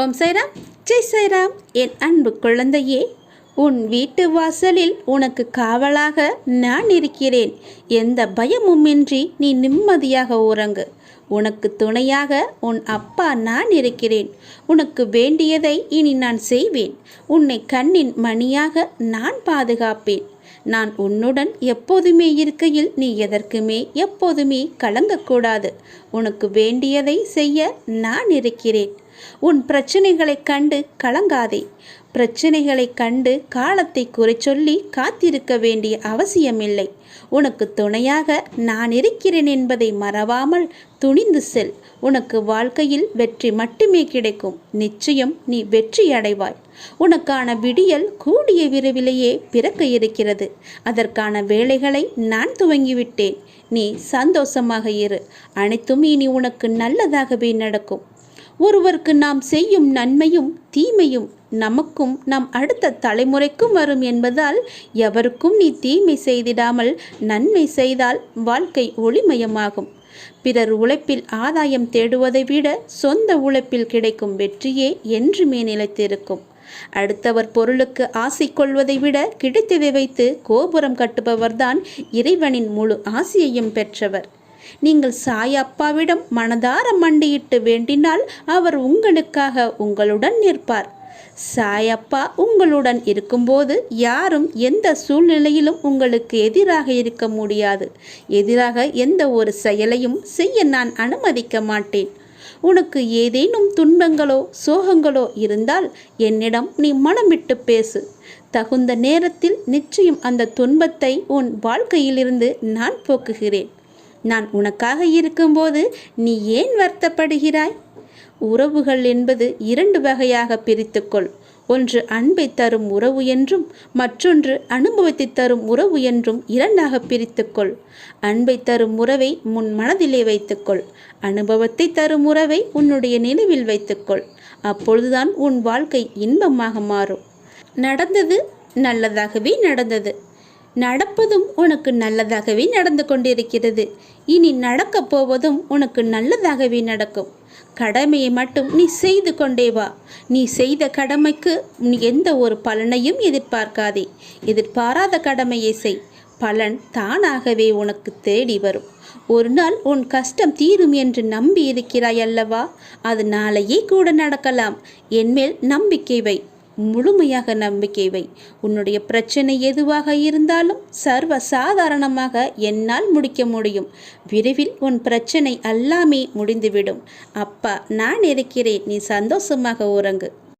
ஓம் சைராம் ஜெய் சைராம் என் அன்பு குழந்தையே உன் வீட்டு வாசலில் உனக்கு காவலாக நான் இருக்கிறேன். எந்த பயமுமின்றி நீ நிம்மதியாக உறங்கு. உனக்கு துணையாக உன் அப்பா நான் இருக்கிறேன். உனக்கு வேண்டியதை இனி நான் செய்வேன். உன்னை கண்ணின் மணியாக நான் பாதுகாப்பேன். நான் உன்னுடன் எப்போதுமே இருக்கையில் நீ எதற்குமே எப்போதுமே கலங்கக்கூடாது. உனக்கு வேண்டியதை செய்ய நான் இருக்கிறேன். உன் பிரச்சனைகளைக் கண்டு கலங்காதே. பிரச்சனைகளைக் கண்டு காலத்தை குறை சொல்லி காத்திருக்க வேண்டிய அவசியமில்லை. உனக்கு துணையாக நான் இருக்கிறேன் என்பதை மறவாமல் துணிந்து செல். உனக்கு வாழ்க்கையில் வெற்றி மட்டுமே கிடைக்கும். நிச்சயம் நீ வெற்றி அடைவாய். உனக்கான விடியல் கூடிய விரைவிலேயே பிறக்க இருக்கிறது. அதற்கான வேலைகளை நான் துவங்கிவிட்டேன். நீ சந்தோஷமாக இரு. அனைத்தும் இனி உனக்கு நல்லதாகவே நடக்கும். ஒருவருக்கு நாம் செய்யும் நன்மையும் தீமையும் நமக்கும் நம் அடுத்த தலைமுறைக்கும் வரும் என்பதால் எவருக்கும் நீ தீமை செய்திடாமல் நன்மை செய்தால் வாழ்க்கை ஒளிமயமாகும். பிறர் உழைப்பில் ஆதாயம் தேடுவதை விட சொந்த உழைப்பில் கிடைக்கும் வெற்றியே என்றுமே நிலைத்திருக்கும். அடுத்தவர் பொருளுக்கு ஆசை கொள்வதை விட கிடைத்ததை வைத்து கோபுரம் கட்டுபவர்தான் இறைவனின் முழு ஆசையையும் பெற்றவர். நீங்கள் சாயப்பாவிடம் மனதார மண்டியிட்டு வேண்டினால் அவர் உங்களுக்காக உங்களுடன் நிற்பார். சாயப்பா உங்களுடன் இருக்கும்போது யாரும் எந்த சூழ்நிலையிலும் உங்களுக்கு எதிராக இருக்க முடியாது. எதிராக எந்த ஒரு செயலையும் செய்ய நான் அனுமதிக்க மாட்டேன். உனக்கு ஏதேனும் துன்பங்களோ சோகங்களோ இருந்தால் என்னிடம் நீ மனமிட்டு பேசு. தகுந்த நேரத்தில் நிச்சயம் அந்த துன்பத்தை உன் வாழ்க்கையிலிருந்து நான் போக்குகிறேன். நான் உனக்காக இருக்கும்போது நீ ஏன் வருத்தப்படுகிறாய்? உறவுகள் என்பது இரண்டு வகையாக பிரித்துக்கொள். ஒன்று அன்பை தரும் உறவு என்றும் மற்றொன்று அனுபவத்தை தரும் உறவு என்றும் இரண்டாக பிரித்துக்கொள். அன்பை தரும் உறவை முன் மனதிலே வைத்துக்கொள். அனுபவத்தை தரும் உறவை உன்னுடைய நினைவில் வைத்துக்கொள். அப்பொழுதுதான் உன் வாழ்க்கை இன்பமாக மாறும். நடந்தது நல்லதாகவே நடந்தது. நடப்பதும் உனக்கு நல்லதாகவே நடந்து கொண்டிருக்கிறது. இனி நடக்கப் போவதும் உனக்கு நல்லதாகவே நடக்கும். கடமையை மட்டும் நீ செய்து கொண்டே வா. நீ செய்த கடமைக்கு நீ எந்த ஒரு பலனையும் எதிர்பார்க்காதே. எதிர்பாராத கடமையை செய். பலன் தானாகவே உனக்கு தேடி வரும். ஒரு நாள் உன் கஷ்டம் தீரும் என்று நம்பி இருக்கிறாய் அல்லவா? அது நாளையே கூட நடக்கலாம். என்மேல் நம்பிக்கை வை. முழுமையாக நம்பிக்கை வை. உன்னுடைய பிரச்சனை எதுவாக இருந்தாலும் சர்வ சாதாரணமாக என்னால் முடிக்க முடியும். விரைவில் உன் பிரச்சனை எல்லாமே முடிந்துவிடும். அப்பா நான் இருக்கிறேன். நீ சந்தோஷமாக உறங்கு.